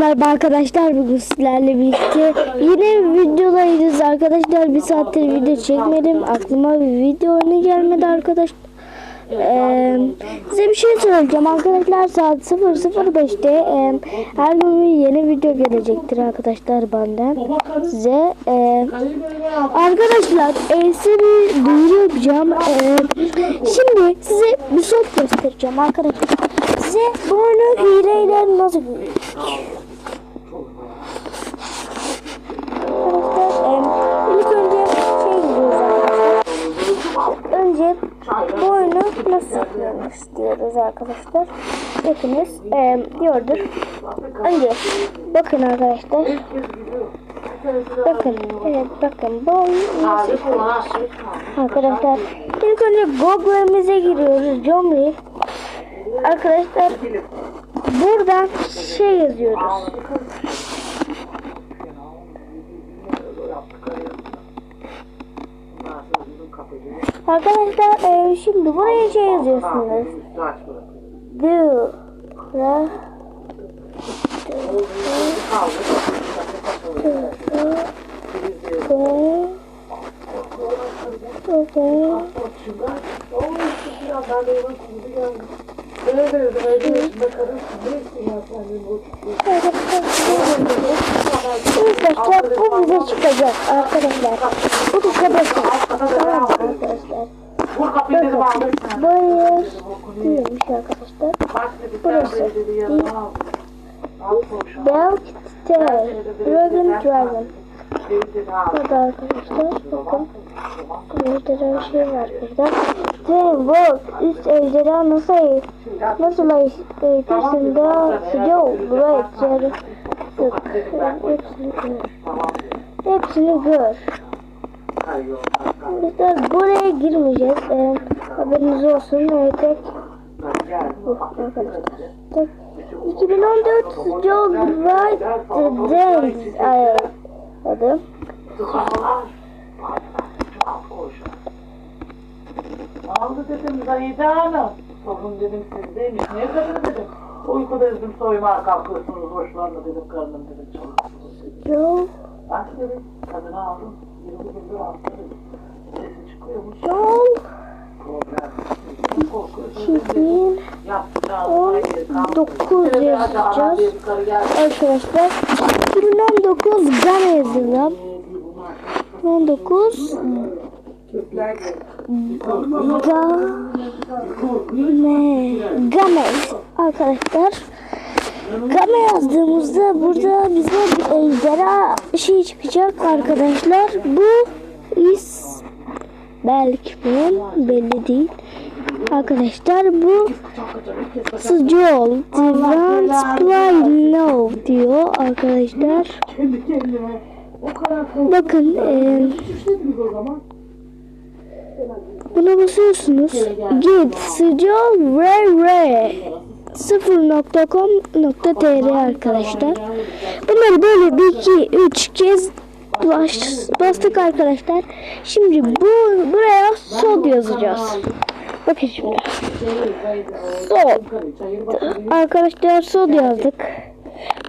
Merhaba arkadaşlar bugün sizlerle birlikte yine videodayız. Arkadaşlar bir saattir video çekmedim. Aklıma bir video ne gelmedi arkadaş Ee, size bir şey söyleyeceğim. Arkadaşlar saat 0.05'te e, her gün yeni video gelecektir arkadaşlar benden size. E, arkadaşlar e, size bir duyuru yapacağım. E, şimdi size bir şey göstereceğim arkadaşlar. Size bu oyunu hileyle nasıl diyoruz arkadaşlar. Bakınız em, diyordur. Önce bakın arkadaşlar. Bakın evet bakın bu. Arkadaşlar ilk önce Google'imize giriyoruz. Jomri. Arkadaşlar buradan şey yazıyoruz. Arkadaşlar e, şimdi buraya şey yazıyorsunuz. Do. Ra. Arkadaşlar bu bize çıkacak arkadaşlar. Bu tuşa basın. Tamam. Böyle diyormuş arkadaşlar. Burası. Belt Stay. Dragon Dragon. Burada arkadaşlar bakın. Ejderha şey var burada. The World üst ejderha nasıl nasıl eğitirsin Yo Great yarı Sık. Hepsini gör. Hepsini gör. Arkadaşlar buraya girmeyeceğiz. Ee, haberiniz olsun. Ee, tek arkadaşlar. Tek 2014 Joe Bright Dance ay, adı. Aldı dedim Zahide Hanım. Sorun dedim sizdeymiş. Niye kadın dedim. Uykuda dedim soyma kalkıyorsunuz boşlarla dedim karnım dedim çalışıyorsunuz dedim. Dedim kadını aldım. 20 gündür dedim. Sesi çıkıyormuş. Joe Problem. Korkuyorsun dedim. 2000 Yapacağız. 19 yazacağız. Arkadaşlar 2019 Gana yazıyorum. 19 Game Games arkadaşlar. Game yazdığımızda burada bize bir ejderha şey çıkacak arkadaşlar. Bu is belki mi belli değil. Arkadaşlar bu Sejol Divine Play No diyor arkadaşlar. Bakın zaman. Buna basıyorsunuz. Git Sejol Ray Ray 0.com.tr arkadaşlar. Bunları böyle bir iki üç kez baş, bastık arkadaşlar. Şimdi bu buraya sol yazacağız. Bakın şimdi. Sol. Arkadaşlar sol yazdık.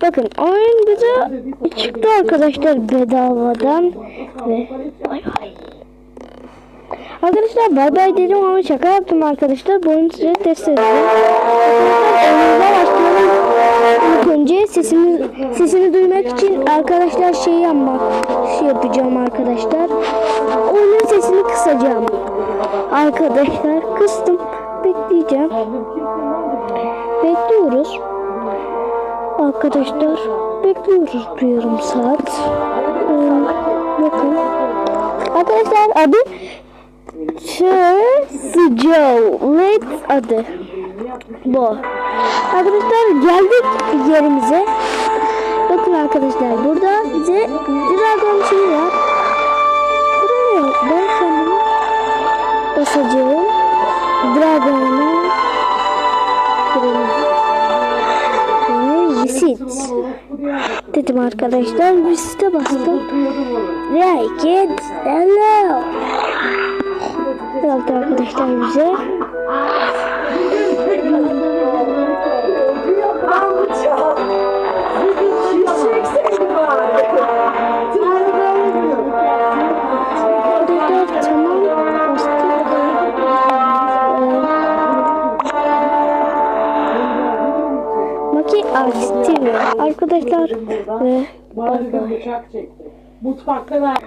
Bakın oyun bize çıktı arkadaşlar bedavadan ve bay bay. Arkadaşlar bay bay dedim ama şaka yaptım arkadaşlar. Bu oyunu size test edeceğim. Önce sesimi, sesini duymak için arkadaşlar şey yapmak şey yapacağım arkadaşlar. Oyunun sesini kısacağım. Arkadaşlar kıstım. Bekleyeceğim. Bekliyoruz. Arkadaşlar bekliyoruz bir yarım saat. Hmm, bakın. Arkadaşlar adı Joe adı. Bu. Arkadaşlar geldik yerimize. Bakın arkadaşlar burada bize dragon şey var. Buraya ben kendimi basacağım. Dragon'a Resit dedim arkadaşlar. Reset'e bastım. Like it. Hello. Yazdı arkadaşlar bize. Ve Bana dedim bıçak çekti. Mutfakta ver.